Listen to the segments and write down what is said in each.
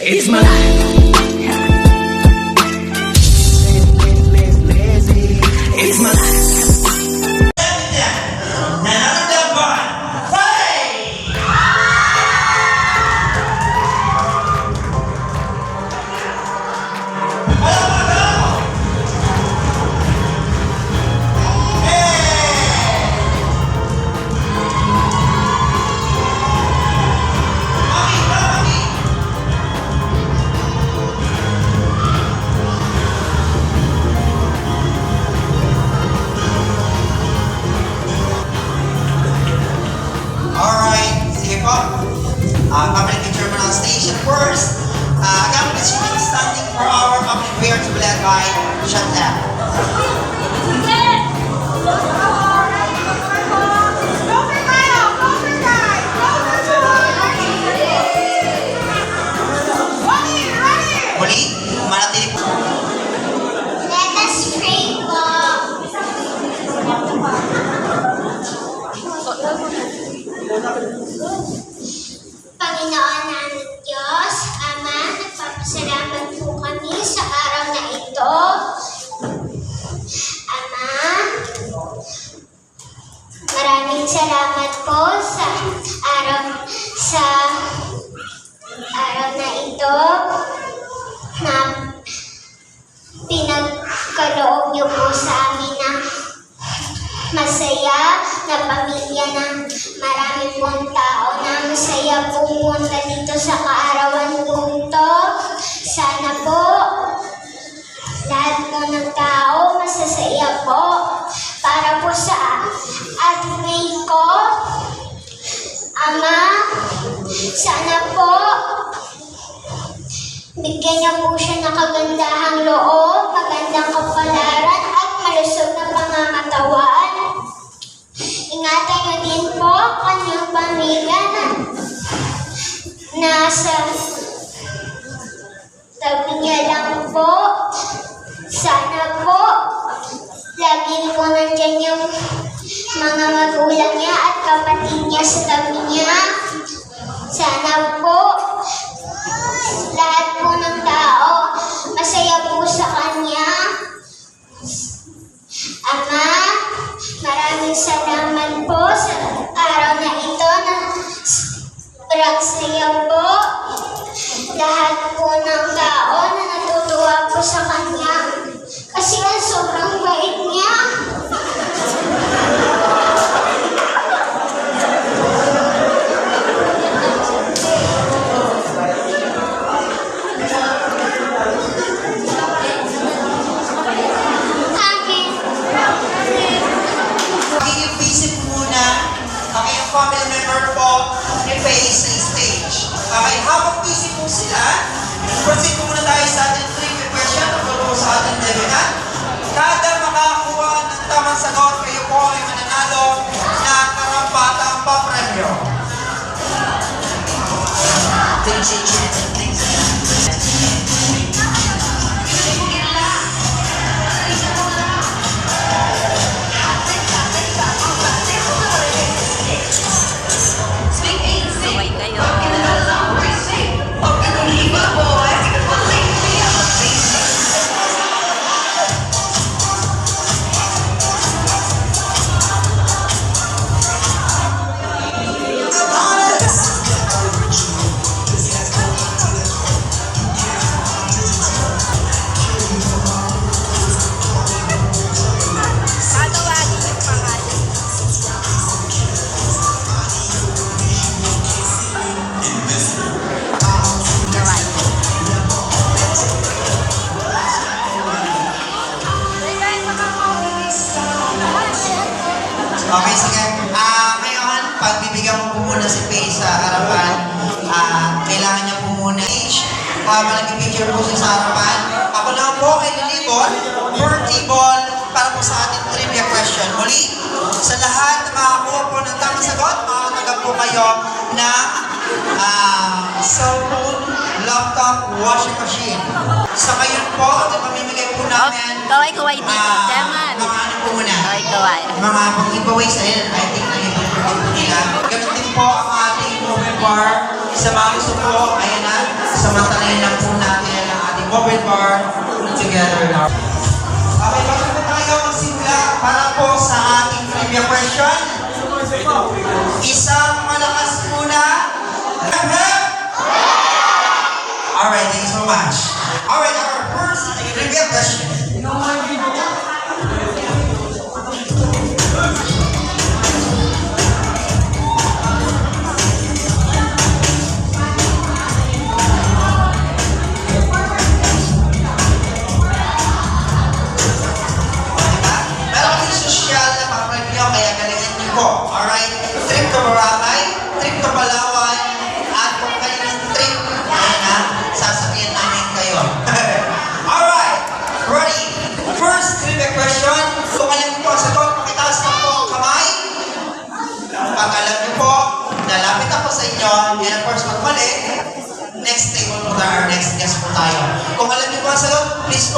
It's my life. It's my masaya pumunta dito sa kaarawan kong to. Sana po lahat po ng tao masasaya po para po sa admay ko. Ama, sana po Bigyan niyo po siya ng kagandahang loob, magandang kapalaran at malusog na pangangatawan. Ingatan niyo din po kanyang pamilya na nasa tabi niya lang po. Sana po lagi po nandyan yung mga magulang niya at kapatid niya sa tabi niya. Sana po lahat po ng tao masaya po sa Kanya. Ama, Kaway Okay, sige. Ah, ngayon, pagbibigyan mo po muna si Faye sa harapan, ah, kailangan niya po muna age. Habang nag-picture po siya sa harapan, ako lang po ay lilibon per table para po sa ating trivia question. Muli, sa lahat na makakuha po ng tamang sagot, makakatanggap po kayo ng ah, cellphone, laptop washing machine. Sa ngayon po, ito pamimigay po oh, namin. Oh, kaway kaway ah, dito. Uh, Daman. Mga ano po muna. Kaway kaway. Mga pang-giveaways ayan. I think na ito po nila. Ganun din po ang ating mobile bar. Sa mga gusto po, ayan na. Samantalayan lang po natin ang ating mobile bar together now. Okay, bakit po tayo magsimula para po sa ating trivia question? Isang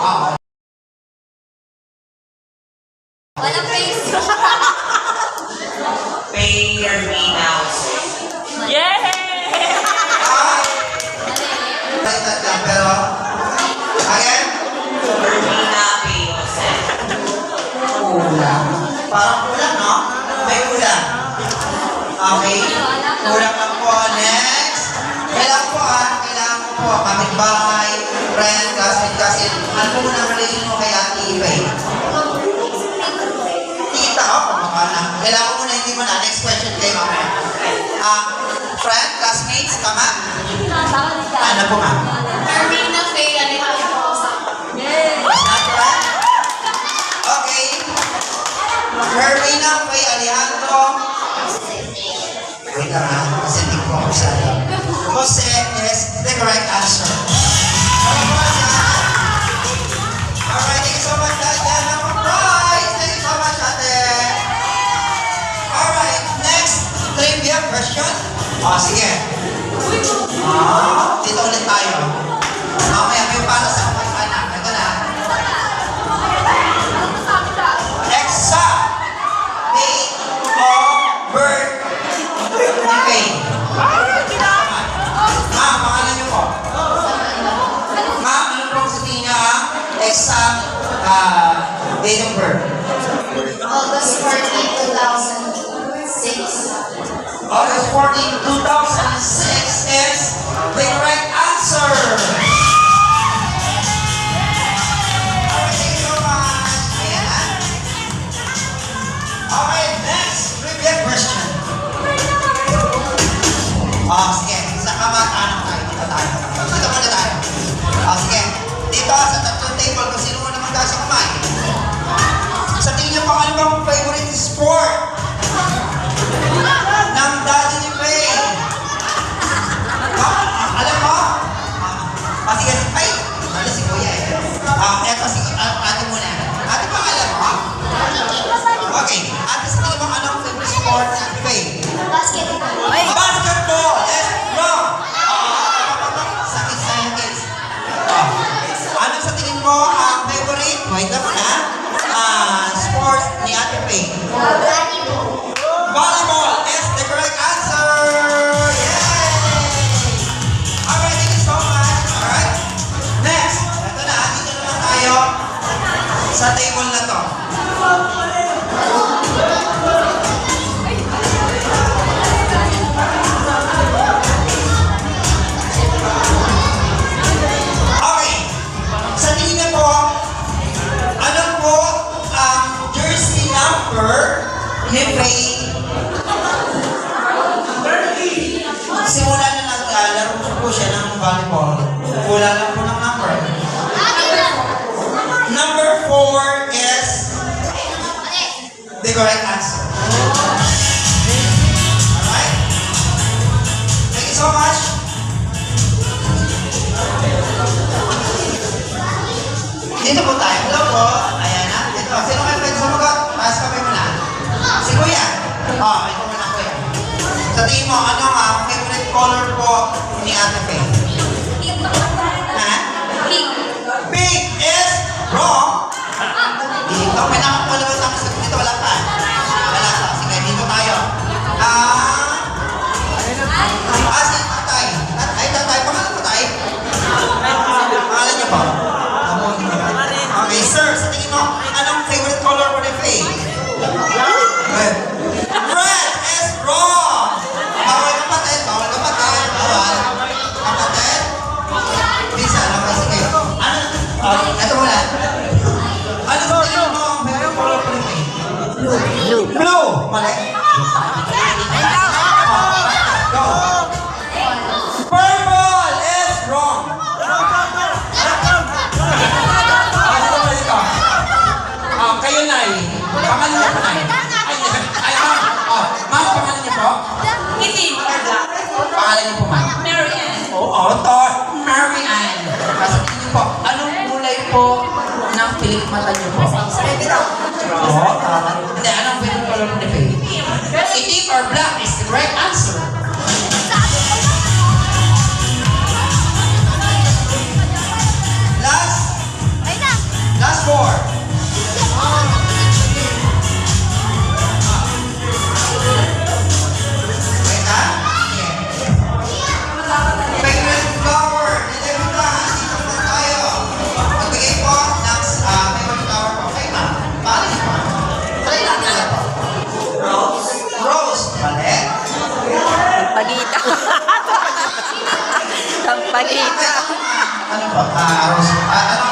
Ah. Walang face. Pay your me now. Yay! Pero, again? Verbena Payosef. Parang kulang, no? May kulang. Okay? Ano, kulang ko na relation mo kay Ate Eva eh. Tita oh, ako, mga. Kailangan ko na hindi mo na. Next question kay mama. Ah, friend, classmates, tama? Ano po ma? Carmina Faye Alejandro. Okay. Carmina Faye Alejandro. Wait lang ha, kasi hindi ko ako sa'yo. Jose is the correct answer. O, sige. Ah, dito ulit tayo. in 2006 is the correct answer. Okay, next trivia question. Ah, sige. Sa kamataanang tayo. Dito tayo. Dito muna tayo. Ah, sige. Dito sa tatlong table, kung sino mo naman tayo sa kumain. Sa tingin niyo, pang ano bang favorite sport? Volleyball. Volleyball is the correct answer. Yay! Alright, thank so much. Alright. Next. Ito na. Naman tayo sa table na to. correct answer. Alright? Thank you so much. Dito po tayo. Hello po. Ayan na. Dito. Sino kayo pwede sumagot? Mas kami muna. Si Kuya. O, oh, ito muna Kuya. Sa tingin mo, ano nga, ah, favorite color po ni Ate Faye? Pink. Pink is wrong. Dito, pinaka Ano po? Ah, rose. Ah, anong,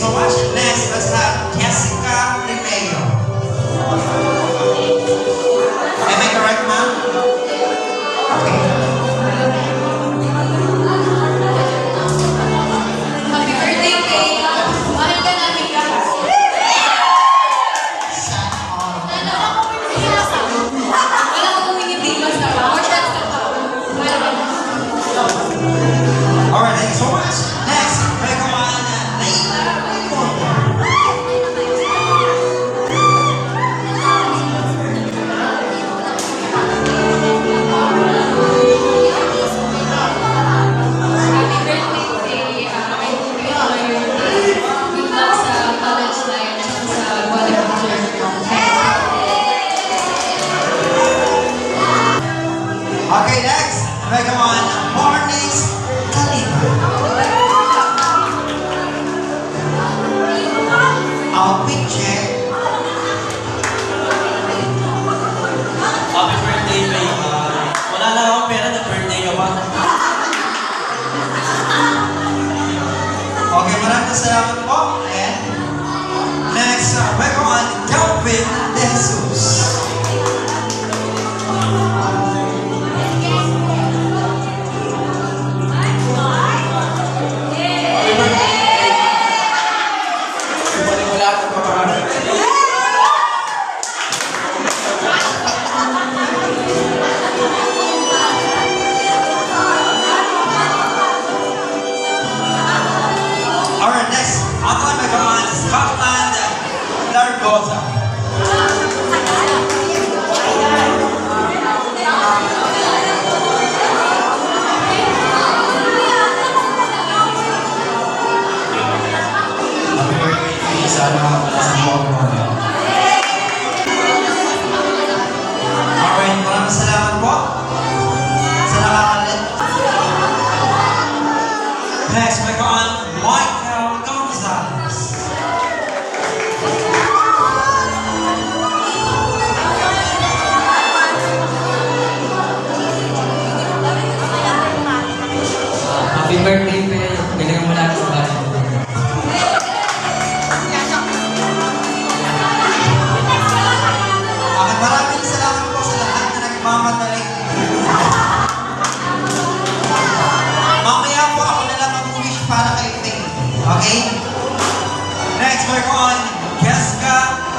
Okay, thanks so much. Next, let's have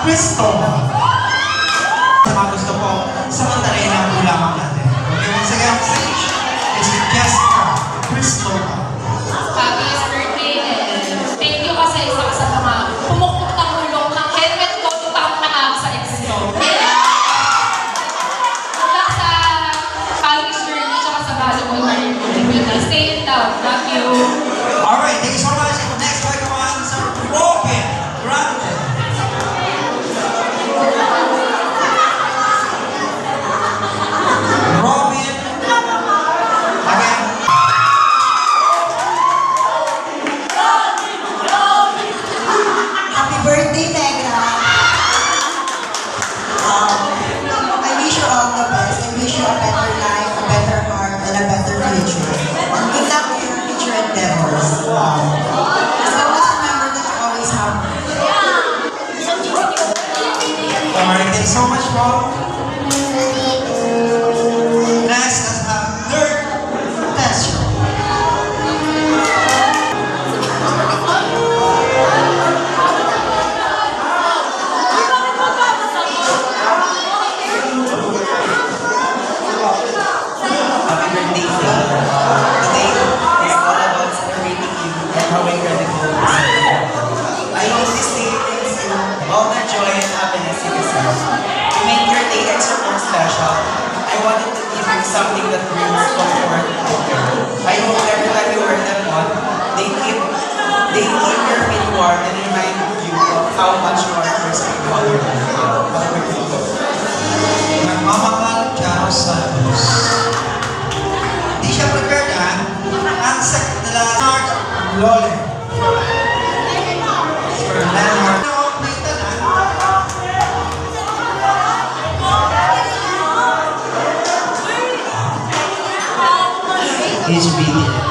questão. To make your day extra more special, I wanted to give you something that brings comfort to you. I hope every time you wear them on, they keep, they keep your feet warm and remind you of how much you are first in all your Nagmamahal Jaro Santos. Hindi siya pagkakan ah. ang sa kadalasang Lole. Just be here.